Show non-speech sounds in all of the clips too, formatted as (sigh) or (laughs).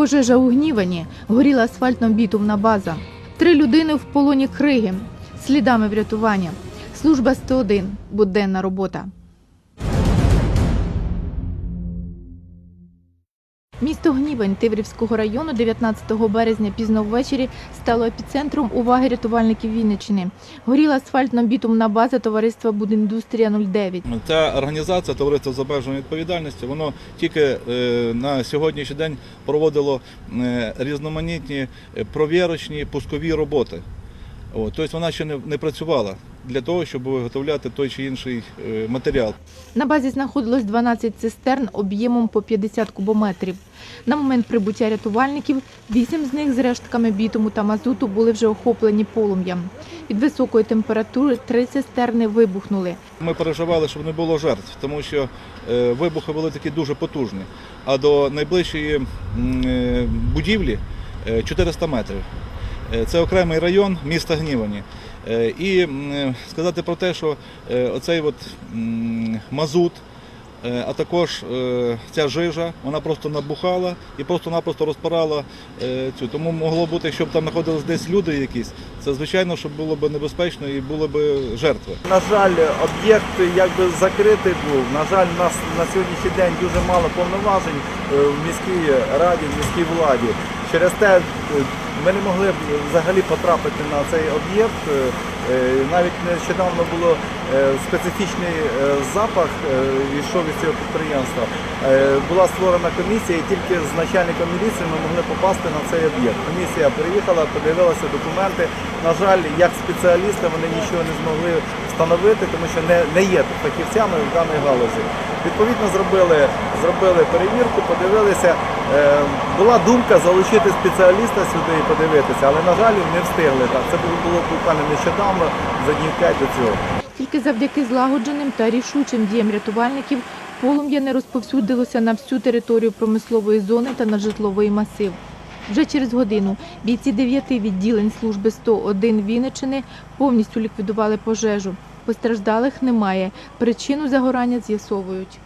Пожежа у Гнівані, горіла асфальтно-бітумна база. Три людини в полоні криги, слідами врятування. Служба 101, буденна робота. Місто Гнівень Тиврівського району 19 березня пізно ввечері стало епіцентром уваги рятувальників Вінниччини. Горіла асфальтно-бітумна база товариства Будіндустрія 09. Ця організація товариство з обмеженою відповідальністю, воно тільки е, на сьогоднішній день проводило е, різноманітні провірочні пускові роботи. Тобто вона ще не працювала для того, щоб виготовляти той чи інший е, матеріал. На базі знаходилось 12 цистерн об'ємом по 50 кубометрів. На момент прибуття рятувальників вісім з них з рештками бітуму та мазуту були вже охоплені полум'ям. Від високої температури три цистерни вибухнули. Ми переживали, щоб не було жертв, тому що е, вибухи були такі дуже потужні. А до найближчої е, будівлі е, 400 метрів. Це окремий район міста Гнівані. Е, І сказати про те, що е, оцей от мазут, е, а також ця жижа, вона просто набухала і просто-напросто розпирала е, цю. Тому могло бути, якщо б там знаходились десь люди якісь, це звичайно, що було б небезпечно і були б жертви. На жаль, об'єкт якби закритий був. На жаль, нас на сьогоднішній день дуже мало повноважень в міській раді, в міській владі. Через те е, ми не могли взагалі потрапити на цей об'єкт. Е, е, Навіть нещодавно е, специфічний запах йшов із цього підприємства. Була створена комісія, і тільки з начальником міліції ми могли попасти на цей об'єкт. Комісія приїхала, подивилася документи. На жаль, як спеціалісти вони нічого не змогли встановити, тому що не, не є фахівцями в даній галузі. Відповідно, зробили, зробили перевірку, подивилися. Е, була думка залучити спеціаліста сюди і подивитися, але на жаль не встигли. Це було, буквально нещодавно за днів 5 до цього. Тільки завдяки злагодженим та рішучим діям рятувальників полум'я не розповсюдилося на всю територію промислової зони та на житловий масив. Вже через годину бійці дев'яти відділень служби 101 Вінничини повністю ліквідували пожежу. Постраждалих немає. Причину загорання з'ясовують.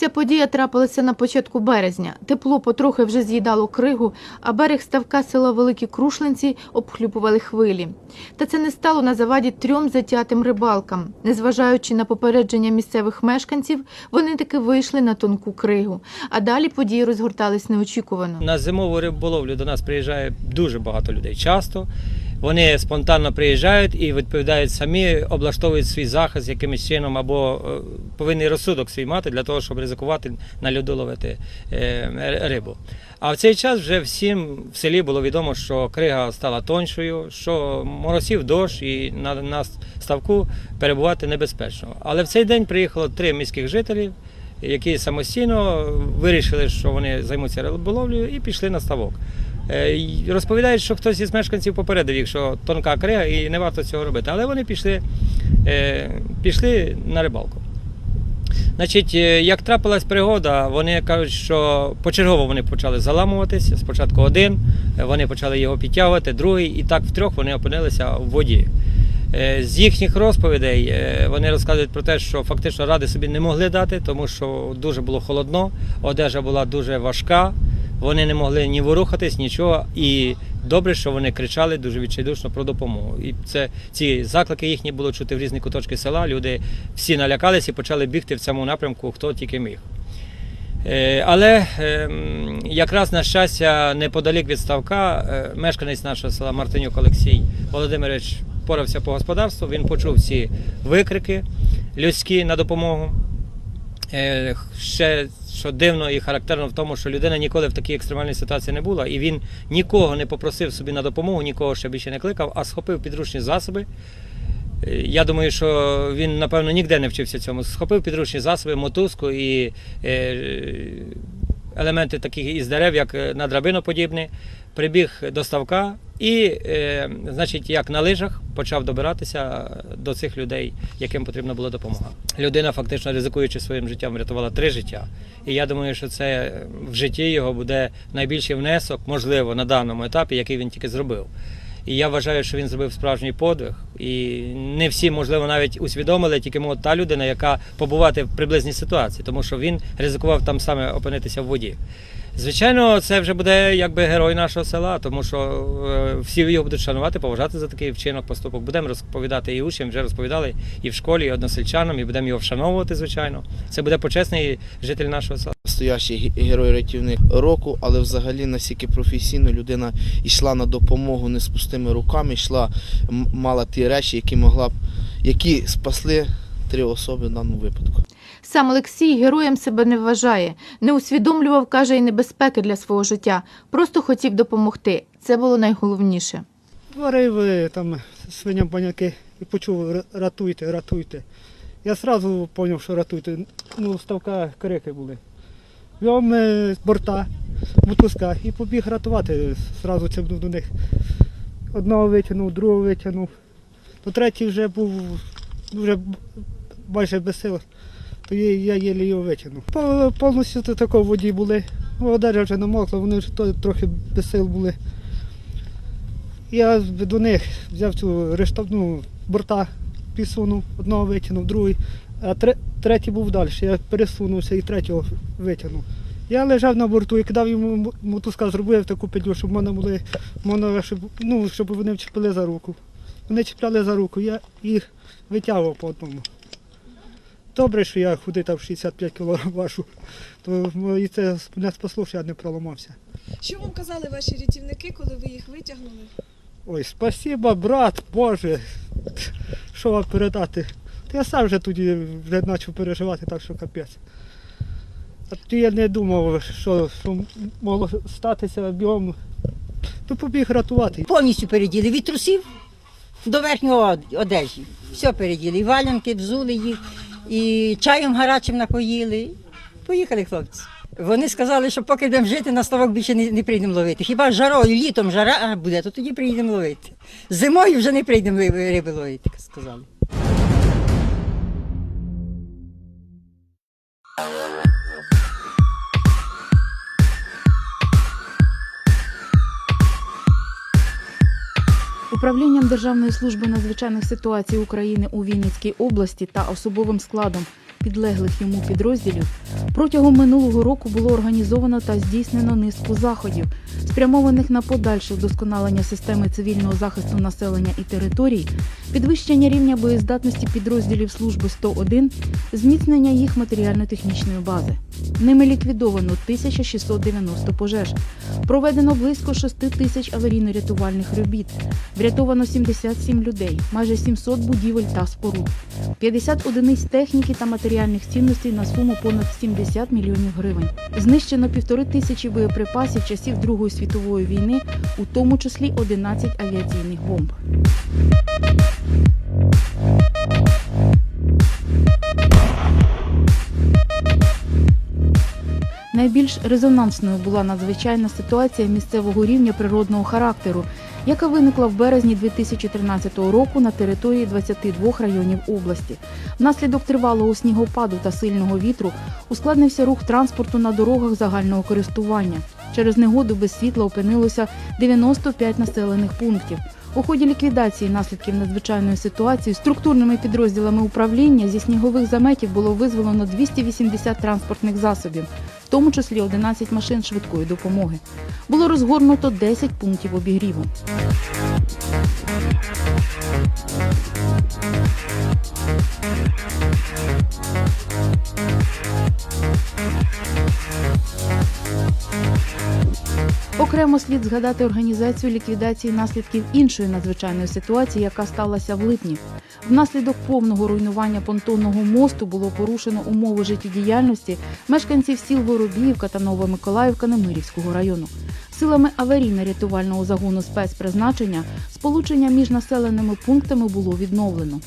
Ця подія трапилася на початку березня. Тепло потрохи вже з'їдало кригу, а берег ставка села Великі Крушлинці обхлюпували хвилі. Та це не стало на заваді трьом затятим рибалкам. Незважаючи на попередження місцевих мешканців, вони таки вийшли на тонку кригу. А далі події розгортались неочікувано. На зимову риболовлю до нас приїжджає дуже багато людей. Часто вони спонтанно приїжджають і відповідають самі, облаштовують свій захист якимось чином або е, повинні розсудок свій мати для того, щоб ризикувати на льоду ловити е, рибу. А в цей час вже всім в селі було відомо, що крига стала тоншою, що моросів дощ і на, на ставку перебувати небезпечно. Але в цей день приїхало три міських жителів, які самостійно вирішили, що вони займуться риболовлею і пішли на ставок. Е, Розповідають, що хтось із мешканців попередив їх, що тонка крига і не варто цього робити. Але вони пішли, е, пішли на рибалку. Значить, е, як трапилась пригода, вони кажуть, що почергово вони почали заламуватися. Спочатку один, вони почали його підтягувати, другий, і так втрьох вони опинилися в воді. З їхніх розповідей вони розказують про те, що фактично ради собі не могли дати, тому що дуже було холодно, одежа була дуже важка, вони не могли ні ворухатись, нічого. І добре, що вони кричали дуже відчайдушно про допомогу. І це ці заклики їхні було чути в різні куточки села. Люди всі налякалися і почали бігти в цьому напрямку, хто тільки міг. Е, Але ем, якраз на щастя, неподалік від ставка, е, мешканець нашого села Мартинюк Олексій Володимирович порався по господарству. Він почув ці викрики людські на допомогу. Е, Ще що дивно і характерно в тому, що людина ніколи в такій екстремальній ситуації не була, і він нікого не попросив собі на допомогу, нікого ще більше не кликав, а схопив підручні засоби. Е, Я думаю, що він, напевно, ніде не вчився цьому. Схопив підручні засоби, мотузку і е, елементи таких із дерев, як е, надрабиноподібні, прибіг до ставка і, е, значить, як на лижах почав добиратися до цих людей, яким потрібна була допомога. Людина, фактично ризикуючи своїм життям, врятувала три життя. І я думаю, що це в житті його буде найбільший внесок, можливо, на даному етапі, який він тільки зробив. І я вважаю, що він зробив справжній подвиг. І не всі, можливо, навіть усвідомили, тільки може та людина, яка побувати в приблизній ситуації, тому що він ризикував там саме опинитися в воді. Звичайно, це вже буде якби герой нашого села, тому що е, всі його будуть шанувати, поважати за такий вчинок, поступок. Будемо розповідати і учням, вже розповідали і в школі, і односельчанам, і будемо його вшановувати, звичайно. Це буде почесний житель нашого села. Настоящий герой-рятівник року, але взагалі настільки професійно людина йшла на допомогу не з пустими руками, йшла, мала ті речі, які могла б, які спасли три особи в даному випадку. Сам Олексій героєм себе не вважає, не усвідомлював, каже, і небезпеки для свого життя. Просто хотів допомогти. Це було найголовніше. Варив е, там свиням баняки і почув ратуйте, ратуйте. Я одразу зрозумів, що ратуйте. Ну, ставка крики були. Вьом е, з борта, мотузка і побіг рятувати. Зразу цепнув до них. Одного витягнув, другого витягнув. То третій вже був вже майже без сил. То я, я єлі його витягнув. Повністю тако в воді були. Одежа вже намокла, вони вже трохи без сил були. Я до них взяв цю рештовну борта, підсунув, одного витягнув, другий, а тре- третій був далі. Я пересунувся і третього витягнув. Я лежав на борту і кидав йому мотузка, зробив таку петлю, щоб мене були, мене, щоб, ну, щоб вони вчепили за руку. Вони чіпляли за руку, я їх витягував по одному. Добре, що я худий там 65 кг (laughs) важу, то м, і це мене спасло, що я не проламався. Що вам казали ваші рятівники, коли ви їх витягнули? Ой, спасіба, брат, Боже, що вам передати. Та я сам вже тоді вже почав переживати, так що капець. А тоді я не думав, що, що могло статися бігом. То побіг рятувати. Повністю переділи від трусів до верхнього одежі. Все переділи. І валянки, взули їх, і чаєм гарячим напоїли. Поїхали хлопці. Вони сказали, що поки будемо жити, на ставок більше не, не прийдемо ловити. Хіба жарою, літом жара буде, то тоді приїдемо ловити. Зимою вже не прийдемо риби ловити, сказали. Управлінням Державної служби надзвичайних ситуацій України у Вінницькій області та особовим складом підлеглих йому підрозділів протягом минулого року було організовано та здійснено низку заходів, спрямованих на подальше вдосконалення системи цивільного захисту населення і територій, підвищення рівня боєздатності підрозділів служби 101, зміцнення їх матеріально-технічної бази. Ними ліквідовано 1690 пожеж, проведено близько 6 тисяч аварійно-рятувальних робіт, врятовано 77 людей, майже 700 будівель та споруд, 50 одиниць техніки та матеріальних цінностей на суму понад 70 мільйонів гривень. Знищено півтори тисячі боєприпасів часів Другої світової війни, у тому числі 11 авіаційних бомб. Найбільш резонансною була надзвичайна ситуація місцевого рівня природного характеру, яка виникла в березні 2013 року на території 22 районів області. Внаслідок тривалого снігопаду та сильного вітру ускладнився рух транспорту на дорогах загального користування. Через негоду без світла опинилося 95 населених пунктів. У ході ліквідації наслідків надзвичайної ситуації структурними підрозділами управління зі снігових заметів було визволено 280 транспортних засобів, в тому числі 11 машин швидкої допомоги. Було розгорнуто 10 пунктів обігріву. Окремо слід згадати організацію ліквідації наслідків іншої надзвичайної ситуації, яка сталася в липні. Внаслідок повного руйнування понтонного мосту було порушено умови життєдіяльності мешканців сіл Воробіївка та Новомиколаївка Немирівського району. Силами аварійно-рятувального загону спецпризначення сполучення між населеними пунктами було відновлено.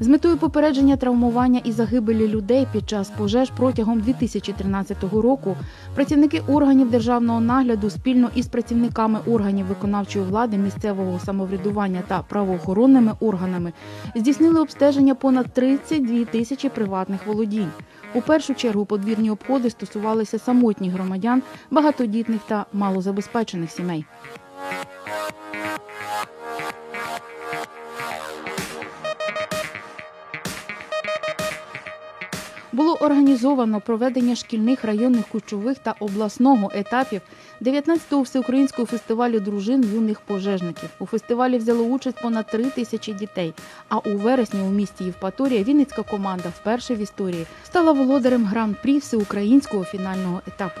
З метою попередження травмування і загибелі людей під час пожеж протягом 2013 року працівники органів державного нагляду спільно із працівниками органів виконавчої влади, місцевого самоврядування та правоохоронними органами здійснили обстеження понад 32 тисячі приватних володінь. У першу чергу подвірні обходи стосувалися самотніх громадян, багатодітних та малозабезпечених сімей. Організовано проведення шкільних районних кучових та обласного етапів 19-го всеукраїнського фестивалю дружин юних пожежників. У фестивалі взяло участь понад три тисячі дітей. А у вересні у місті Євпаторія Вінницька команда вперше в історії стала володарем гран-прі всеукраїнського фінального етапу.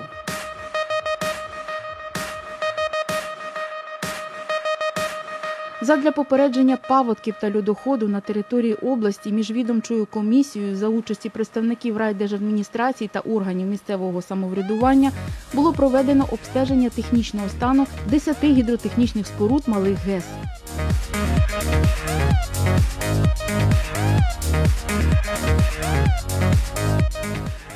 Задля попередження паводків та льодоходу на території області міжвідомчою комісією за участі представників райдержадміністрації та органів місцевого самоврядування було проведено обстеження технічного стану 10 гідротехнічних споруд малих ГЕС.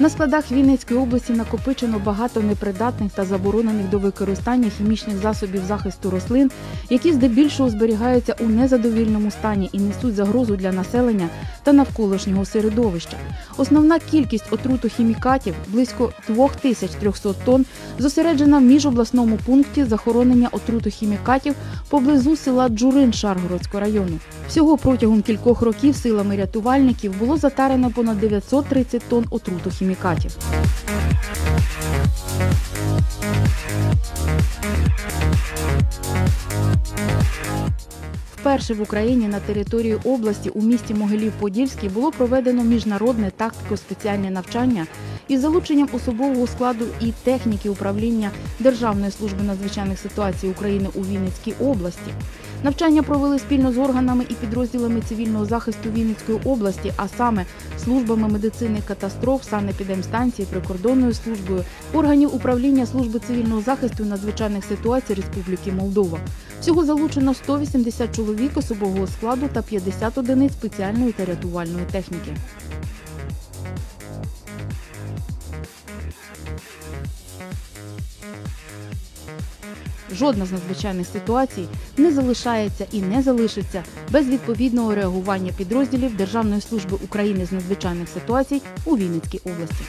На складах Вінницької області накопичено багато непридатних та заборонених до використання хімічних засобів захисту рослин, які здебільшого зберігаються у незадовільному стані і несуть загрозу для населення та навколишнього середовища. Основна кількість отрутохімікатів близько 2300 тонн зосереджена в міжобласному пункті захоронення отрутохімікатів поблизу села Джурин Шаргородського району. Всього протягом кількох років силами рятувальників було затарено понад 930 тонн отрутохімікатів. Вперше в Україні на території області у місті Могилів-Подільський було проведено міжнародне тактико-спеціальне навчання із залученням особового складу і техніки управління Державної служби надзвичайних ситуацій України у Вінницькій області. Навчання провели спільно з органами і підрозділами цивільного захисту Вінницької області, а саме службами медицини катастроф, санепідемстанції, прикордонною службою, органів управління служби цивільного захисту надзвичайних ситуацій Республіки Молдова. Всього залучено 180 чоловік особового складу та 50 одиниць спеціальної та рятувальної техніки. Жодна з надзвичайних ситуацій не залишається і не залишиться без відповідного реагування підрозділів Державної служби України з надзвичайних ситуацій у Вінницькій області.